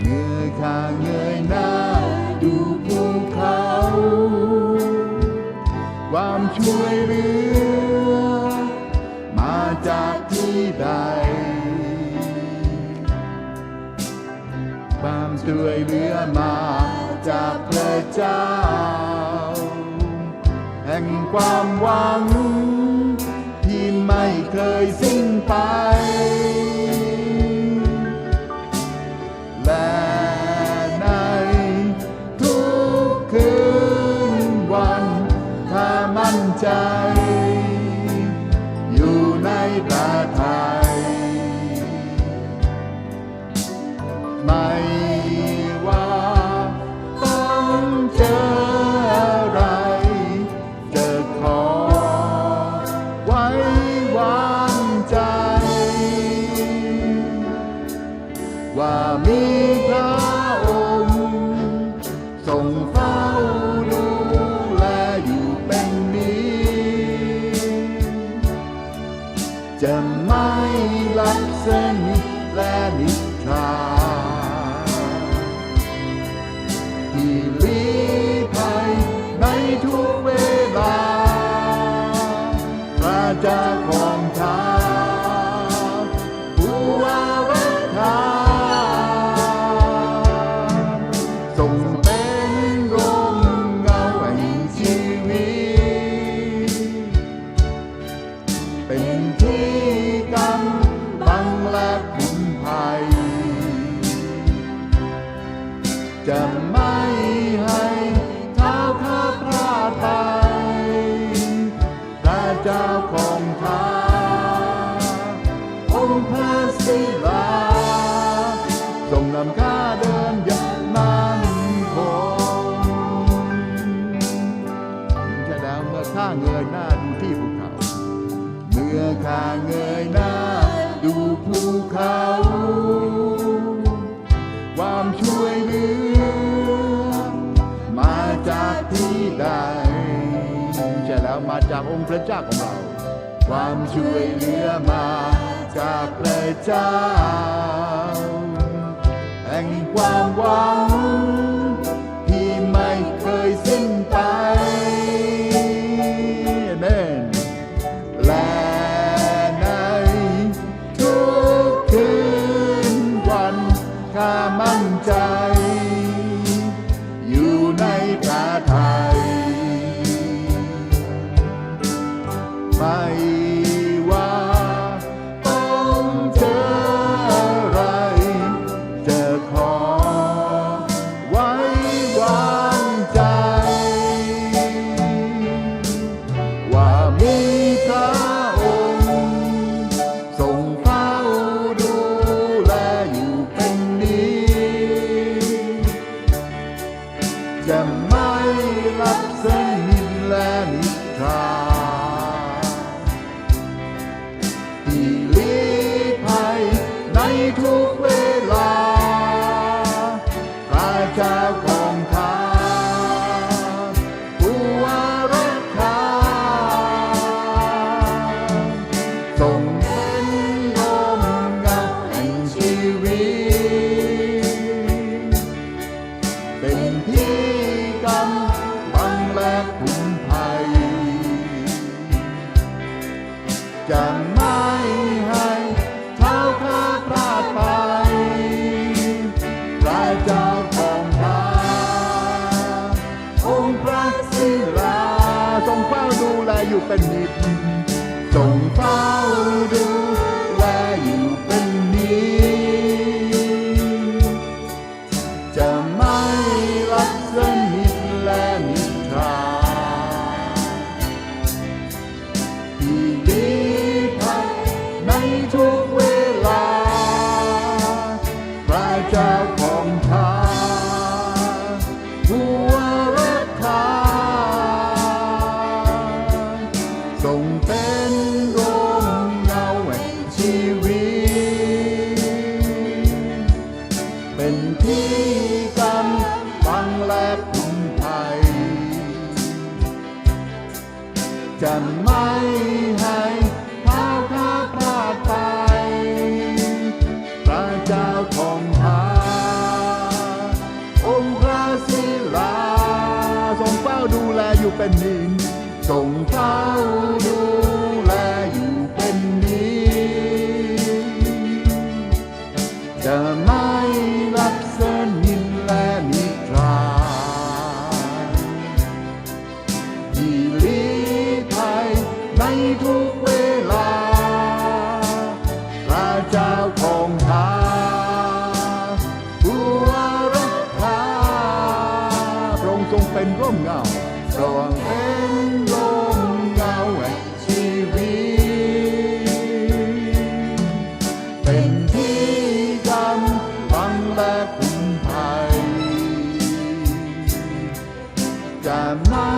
เมื่อข้าเงยหน้าดูภูเขา ความช่วยเหลือ มาจากที่ใด ความช่วยเหลือมาจากพระเจ้า แห่งความหวังที่ไม่เคยสิ้นไป ใจ อยู่ในพระทัยไม่ว่าต้องเจออะไร จะขอไว้วางใจ ว่ามี จะไม่ลับสนิทและนิทราที่ลี้ภัยในทุกเวลาพระเจ้า จะไม่ให้เท้าข้าพลาดไปพระเจ้าของข้าองค์พระศิลาทรงนำข้าเดินอย่างมั่นคงใช่แล้วเมื่อข้าเงยหน้าดูที่ภูเขา เมื่อข้าเงยหน้าดูภูเขา ที่ใดใช่แล้วมาจากองค์พระเจ้าของเรา ความช่วยเหลือมาจากพระเจ้าแห่งความหวัง จะไม่ลับสนิทและนิทรา จะไม่ให้เท้าข้าพลาดไป พระเจ้าของข้าองค์พระศิลาทรงเฝ้าดูแลอยู่เป็นนิจทรงเฝ้าดู ส่เงาแห่งชีวิต เป็นที่กับังและคุ้มภัยจะไม่ให้เท้าข้าพาไปพระเจ้าของหาองค์พระศิลาทรงเฝ้าดูแลอยู่เป็นนินทรงเฝ้าดู จะไม่หลับ แต่ไม่